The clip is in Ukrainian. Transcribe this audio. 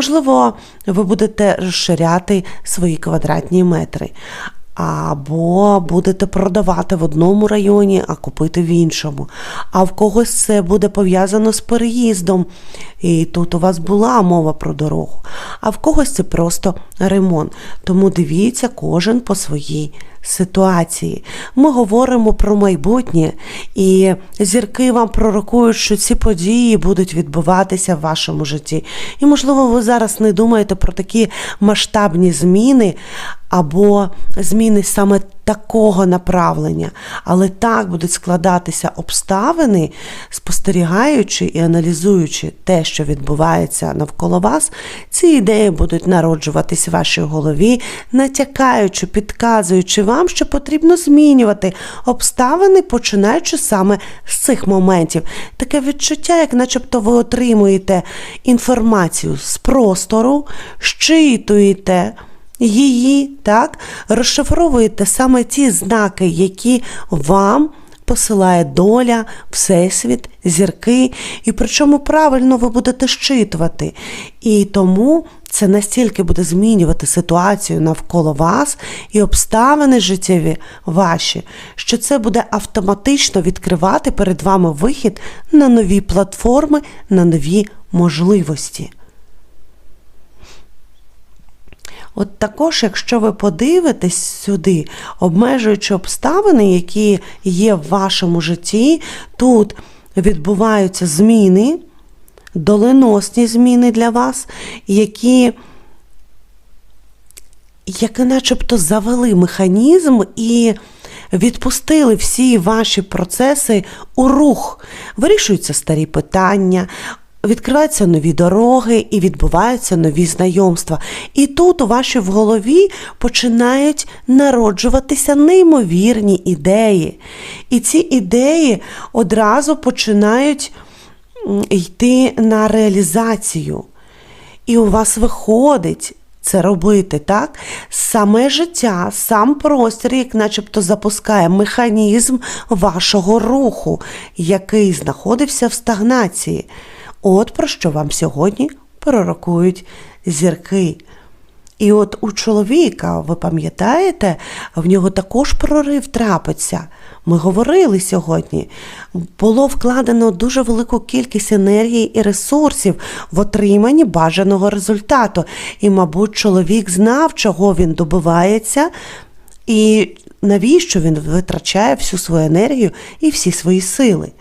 Можливо, ви будете розширяти свої квадратні метри. Або будете продавати в одному районі, а купити в іншому. А в когось це буде пов'язано з переїздом. І тут у вас була мова про дорогу. А в когось це просто ремонт. Тому дивіться кожен по своїй ситуації. Ми говоримо про майбутнє, і зірки вам пророкують, що ці події будуть відбуватися в вашому житті. І, можливо, ви зараз не думаєте про такі масштабні зміни або зміни саме такого направлення, але так будуть складатися обставини, спостерігаючи і аналізуючи те, що відбувається навколо вас, ці ідеї будуть народжуватись в вашій голові, натякаючи, підказуючи вам, що потрібно змінювати обставини, починаючи саме з цих моментів. Таке відчуття, як начебто ви отримуєте інформацію з простору, щитуєте її, так, розшифровуєте саме ті знаки, які вам посилає доля, Всесвіт, зірки, і причому правильно ви будете щитувати. І тому це настільки буде змінювати ситуацію навколо вас і обставини життєві ваші, що це буде автоматично відкривати перед вами вихід на нові платформи, на нові можливості. От також, якщо ви подивитесь сюди, обмежуючи обставини, які є в вашому житті, тут відбуваються зміни, доленосні зміни для вас, які, які начебто завели механізм і відпустили всі ваші процеси у рух. Вирішуються старі питання, Відкриваються нові дороги і відбуваються нові знайомства. І тут у вашій в голові починають народжуватися неймовірні ідеї. І ці ідеї одразу починають йти на реалізацію. І у вас виходить це робити, так? Саме життя, сам простір, як начебто запускає механізм вашого руху, який знаходився в стагнації. От про що вам сьогодні пророкують зірки. І от у чоловіка, ви пам'ятаєте, в нього також прорив трапиться. Ми говорили сьогодні. Було вкладено дуже велику кількість енергії і ресурсів в отриманні бажаного результату. І, мабуть, чоловік знав, чого він добивається, і навіщо він витрачає всю свою енергію і всі свої сили.